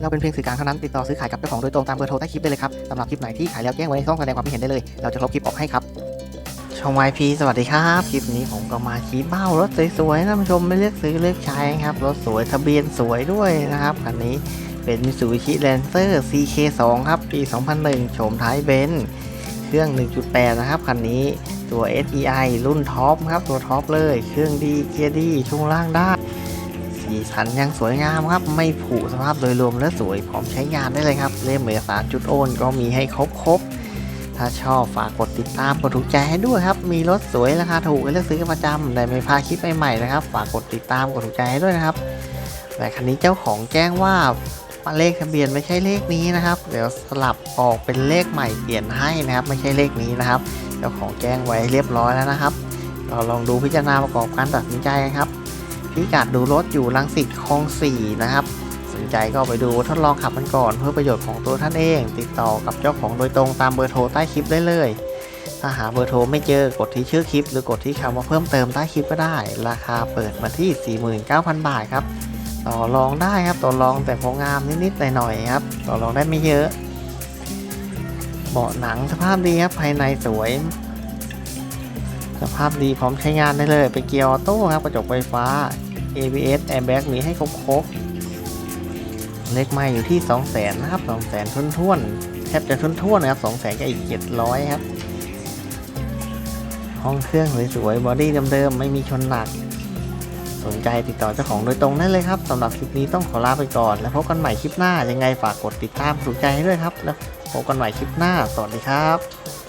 เราเป็นเพียงสื่อกลางเท่านั้นติดต่อซื้อขายกับเจ้าของโดยตรงตามเบอร์โทรใต้คลิปได้เลยครับสำหรับคลิปไหนที่ขายแล้วแจ้งไว้ในช่องแสดงความคิดเห็นได้เลย เราจะลบคลิปออกให้ครับช่องวายพีสวัสดีครับ คลิปนี้ผมก็มาชี้เบ้ารถสวยๆนผู้ชมไม่เลือกซื้อเลือกใช้ครับ รถสวยทะเบียนสวยด้วยนะครับคันนี้เป็น Mitsubishi Lancer CK2 ครับ ปี 2001 โฉมท้ายเบนซ์เครื่อง 1.8 นะครับ คันนี้ตัว SEI รุ่นท็อปครับ ตัวท็อปเลย เครื่องดีเกียร์ดีช่วงล่างได้ สีสันยังสวยงามครับ ไม่ผุสภาพโดยรวมและสวยพร้อมใช้งานได้เลยครับเล่มเอกสารจุดโอนก็มีให้ครบครบๆถ้าชอบฝากกดติดตามกดถูกใจให้ด้วยครับ มีรถสวยราคาถูกเลือกซื้อกันประจำแต่ไม่พลาดคลิปใหม่ๆนะครับ ฝากกดติดตามกดถูกใจให้ด้วยนะครับ แต่คันนี้เจ้าของแจ้งว่าเลขทะเบียนไม่ใช่เลขนี้นะครับ เดี๋ยวสลับออกเป็นเลขใหม่เปลี่ยนให้นะครับ ไม่ใช่เลขนี้นะครับ เจ้าของแจ้งไว้เรียบร้อยแล้วนะครับ เราลองดูพิจารณาประกอบการตัดสินใจครับ พิกัดดูรถอยู่ลังสิตคลอง4นะครับ สนใจก็ไปดูทดลองขับมันก่อน เพื่อประโยชน์ของตัวท่านเอง ติดต่อกับเจ้าของโดยตรงตามเบอร์โทรใต้คลิปได้เลย ถ้าหาเบอร์โทรไม่เจอกดที่ชื่อคลิป หรือกดที่คำว่าเพิ่มเติมใต้คลิปก็ได้ ราคาเปิดมาที่ 49,000 บาทครับต่อรองได้ครับต่อรองแต่พองามนิดๆหน่อยๆครับต่อรองได้ไม่เยอะเบาะหนังสภาพดีครับภายในสวย สภาพดีพร้อมใช้งานได้เลย เป็นเกียร์ออโต้ครับกระจกไฟฟ้า ABS airbag มีให้ครบครบเลขไม่อยู่ที่ 2 0 0 0 0นะครับ2 0 0 0 0 0ท้วนๆแทบจะท้วนๆนะครับ2 0 0 0 0 0กับอีก 700 ครับ ห้องเครื่องสวยๆบอดี้เดิมๆ ไม่มีชนหนัก สนใจติดต่อเจ้าของโดยตรงได้เลยครับสำหรับคลิปนี้ต้องขอลาไปก่อน แล้วพบกันใหม่คลิปหน้ายังไงฝากกดติดตามถูกใจให้ด้วยครับ แล้วพบกันใหม่คลิปหน้า สวัสดีครับ